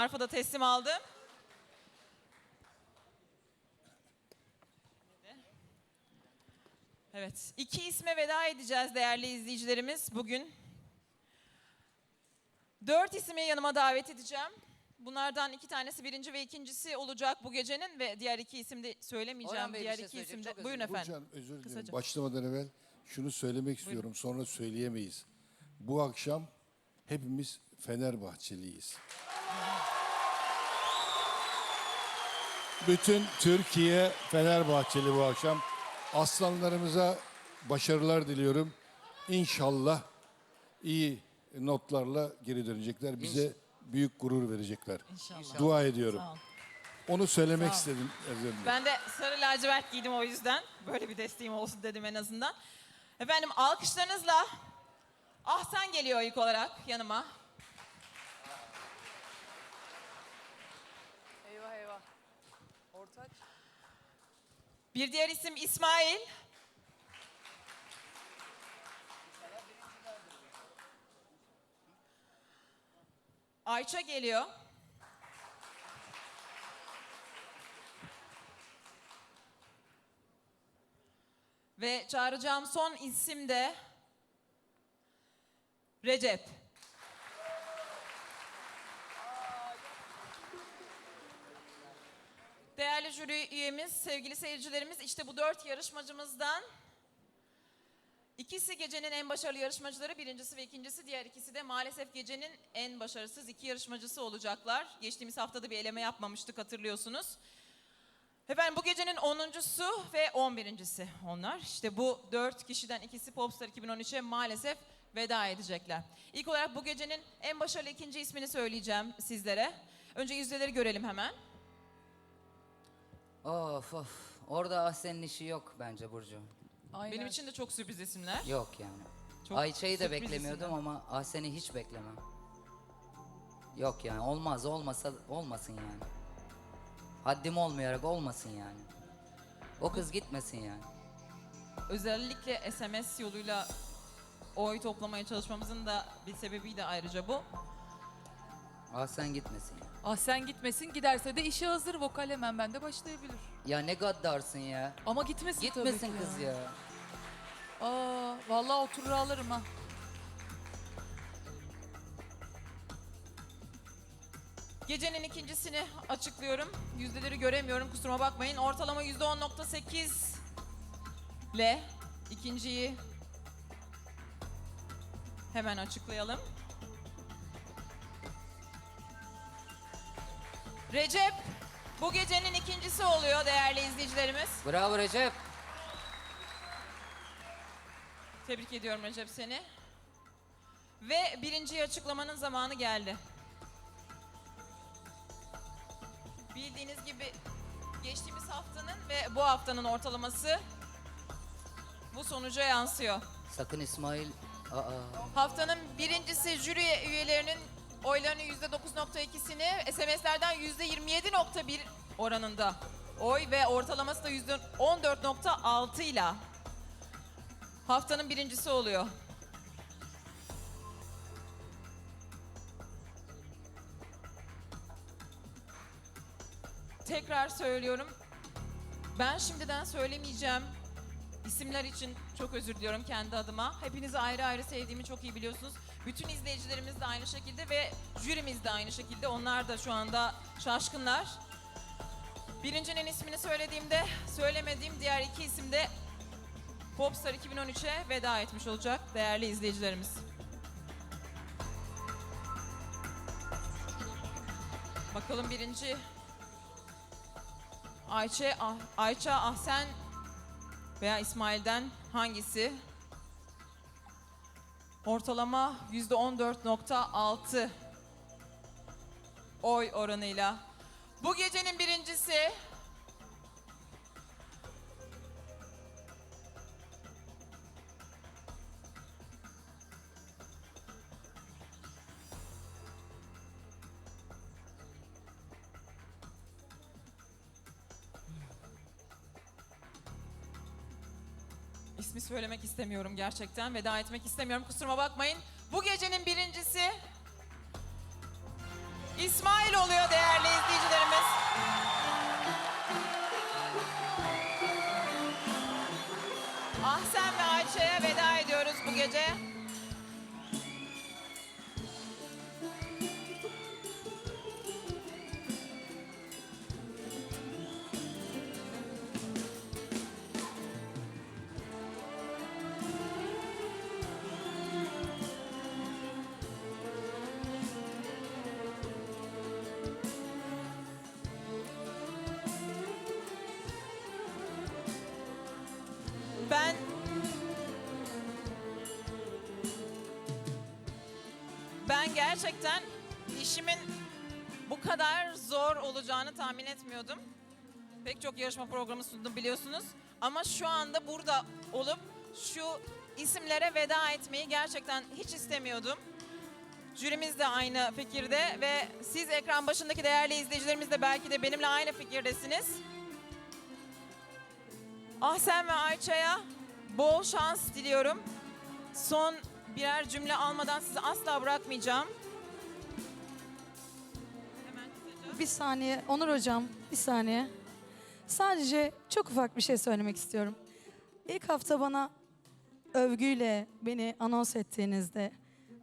Arfa da teslim aldım. Evet, iki isme veda edeceğiz değerli izleyicilerimiz bugün. Dört ismi yanıma davet edeceğim. Bunlardan iki tanesi birinci ve ikincisi olacak bu gecenin ve diğer iki isim de söylemeyeceğim. Orhan Bey bir diğer şey iki isim de. çok özür Buyurun efendim. Burcu Hanım, özür dilerim. Kısaca. Başlamadan evvel şunu söylemek istiyorum. Sonra söyleyemeyiz. Bu akşam hepimiz Fenerbahçeliyiz. Bütün Türkiye Fenerbahçeli bu akşam. Aslanlarımıza başarılar diliyorum. İnşallah iyi notlarla geri dönecekler. Bize büyük gurur verecekler. İnşallah. Dua ediyorum. Sağ ol. Onu söylemek Sağ ol. istedim. Dilerim. Ben de sarı lacivert giydim o yüzden. Böyle bir desteğim olsun dedim en azından. Efendim alkışlarınızla Ahsen geliyor ilk olarak yanıma. Bir diğer isim İsmail. Ayça geliyor. Ve çağıracağım son isim de Recep. Değerli jüri üyemiz, sevgili seyircilerimiz, işte bu dört yarışmacımızdan ikisi gecenin en başarılı yarışmacıları, birincisi ve ikincisi, diğer ikisi de maalesef gecenin en başarısız iki yarışmacısı olacaklar. Geçtiğimiz haftada bir eleme yapmamıştık hatırlıyorsunuz. Efendim bu gecenin 10.sü ve 11.si onlar. İşte bu dört kişiden ikisi Popstar 2013'e maalesef veda edecekler. İlk olarak bu gecenin en başarılı ikinci ismini söyleyeceğim sizlere. Önce yüzdeleri görelim hemen. Of of. Orada Ahsen'in işi yok bence Burcu. Aynen. Benim için de çok sürpriz isimler. Yok yani. Çok Ayça'yı da sürpriz beklemiyordum isimler. ama Ahsen'i hiç beklemem. Yok yani olmaz olmasa olmasın yani. Haddim olmayarak olmasın yani. O kız gitmesin yani. Özellikle SMS yoluyla oy toplamaya çalışmamızın da bir sebebi de ayrıca bu. Ahsen gitmesin yani. Ah sen gitmesin giderse de işi hazır vokal hemen bende başlayabilir. Ya ne gaddarsın ya. Ama gitmesin, Gitmesin tabii ki kız ya. Aa vallahi oturur alırım ha. Gecenin ikincisini açıklıyorum. Yüzdeleri göremiyorum kusuruma bakmayın. Ortalama yüzde 10.8 ile ikinciyi hemen açıklayalım. Recep bu gecenin ikincisi oluyor değerli izleyicilerimiz. Bravo Recep. Tebrik ediyorum Recep seni. Ve birinciyi açıklamanın zamanı geldi. Bildiğiniz gibi geçtiğimiz haftanın ve bu haftanın ortalaması bu sonuca yansıyor. Sakın İsmail. Aa. Haftanın birincisi jüri üyelerinin oylarının %9.2'sini SMS'lerden %27.1 oranında oy ve ortalaması da %14.6 ile haftanın birincisi oluyor. Tekrar söylüyorum. Ben şimdiden söylemeyeceğim. İsimler için çok özür diliyorum kendi adıma. Hepinizi ayrı ayrı sevdiğimi çok iyi biliyorsunuz. Bütün izleyicilerimiz de aynı şekilde ve jürimiz de aynı şekilde. Onlar da şu anda şaşkınlar. Birincinin ismini söylediğimde söylemediğim diğer iki isim de Popstar 2013'e veda etmiş olacak değerli izleyicilerimiz. Bakalım birinci Ayça, Ah- Ayça Ahsen veya İsmail'den hangisi? Ortalama %14.6 oy oranıyla. Bu gecenin birincisi İsmi söylemek istemiyorum gerçekten. Veda etmek istemiyorum. Kusuruma bakmayın. Bu gecenin birincisi gerçekten işimin bu kadar zor olacağını tahmin etmiyordum. Pek çok yarışma programı sundum biliyorsunuz. Ama şu anda burada olup şu isimlere veda etmeyi gerçekten hiç istemiyordum. Jürimiz de aynı fikirde ve siz ekran başındaki değerli izleyicilerimiz de belki de benimle aynı fikirdesiniz. Ahsen ve Ayça'ya bol şans diliyorum. Son birer cümle almadan sizi asla bırakmayacağım. Bir saniye Onur hocam bir saniye. Sadece çok ufak bir şey söylemek istiyorum. İlk hafta bana övgüyle beni anons ettiğinizde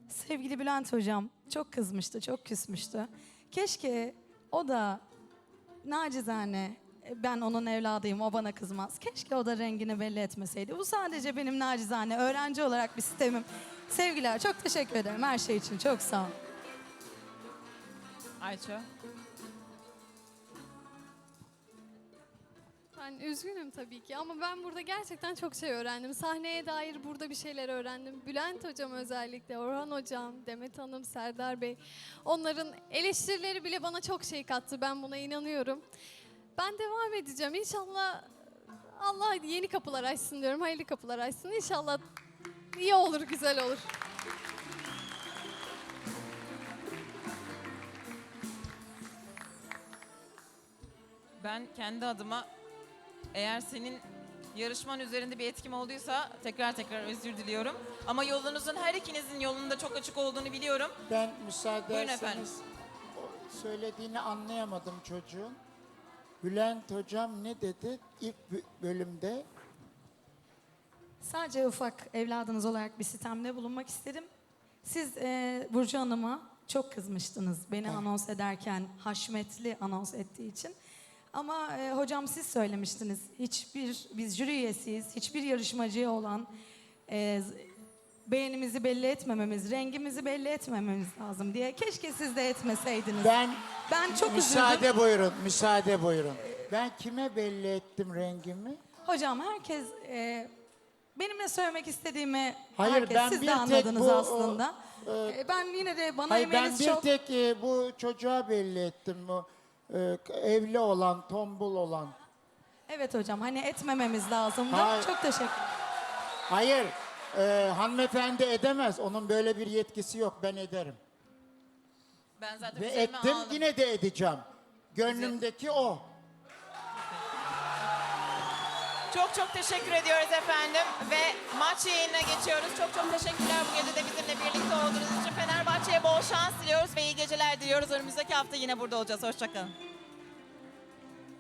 sevgili Bülent hocam çok kızmıştı, çok küsmüştü. Keşke o da nacizane ben onun evladıyım o bana kızmaz. Keşke o da rengini belli etmeseydi. Bu sadece benim nacizane öğrenci olarak bir sistemim. Sevgiler çok teşekkür ederim her şey için çok sağ olun. Ayça. Ben üzgünüm tabii ki ama ben burada gerçekten çok şey öğrendim. Sahneye dair burada bir şeyler öğrendim. Bülent hocam özellikle, Orhan hocam, Demet Hanım, Serdar Bey. Onların eleştirileri bile bana çok şey kattı. Ben buna inanıyorum. Ben devam edeceğim. İnşallah Allah yeni kapılar açsın diyorum. Hayırlı kapılar açsın. İnşallah iyi olur, güzel olur. Ben kendi adıma eğer senin yarışman üzerinde bir etkim olduysa tekrar tekrar özür diliyorum. Ama yolunuzun her ikinizin yolunda çok açık olduğunu biliyorum. Ben müsaade Buyurun ederseniz o söylediğini anlayamadım çocuğun. Bülent hocam ne dedi ilk bö- bölümde? Sadece ufak evladınız olarak bir sitemde bulunmak istedim. Siz e, Burcu Hanım'a çok kızmıştınız beni anons ederken haşmetli anons ettiği için. Ama e, hocam siz söylemiştiniz. Hiçbir biz jüri üyesiyiz. Hiçbir yarışmacıya olan e, beğenimizi belli etmememiz, rengimizi belli etmememiz lazım diye. Keşke siz de etmeseydiniz. Ben, Ben çok üzüldüm. müsaade buyurun, müsaade buyurun. Ben kime belli ettim rengimi? Hocam herkes e, benimle söylemek istediğimi Hayır, herkes ben siz bir de tek anladınız bu, aslında. E, ben yine de bana Hayır ben emeğiniz bir çok... tek e, bu çocuğa belli ettim. O, e, evli olan, tombul olan. Evet hocam hani etmememiz lazımdı. Hayır. Çok teşekkür Hayır, e, hanımefendi edemez. Onun böyle bir yetkisi yok. Ben ederim. Ben zaten Ve üzerime ettim aldım. yine de edeceğim. Gönlümdeki o. Çok çok teşekkür ediyoruz efendim ve maç yayınına geçiyoruz. Çok çok teşekkürler bu gece de bizimle birlikte olduğunuz için. Fenerbahçe'ye bol şans diliyoruz ve iyi geceler diliyoruz. Önümüzdeki hafta yine burada olacağız. Hoşçakalın.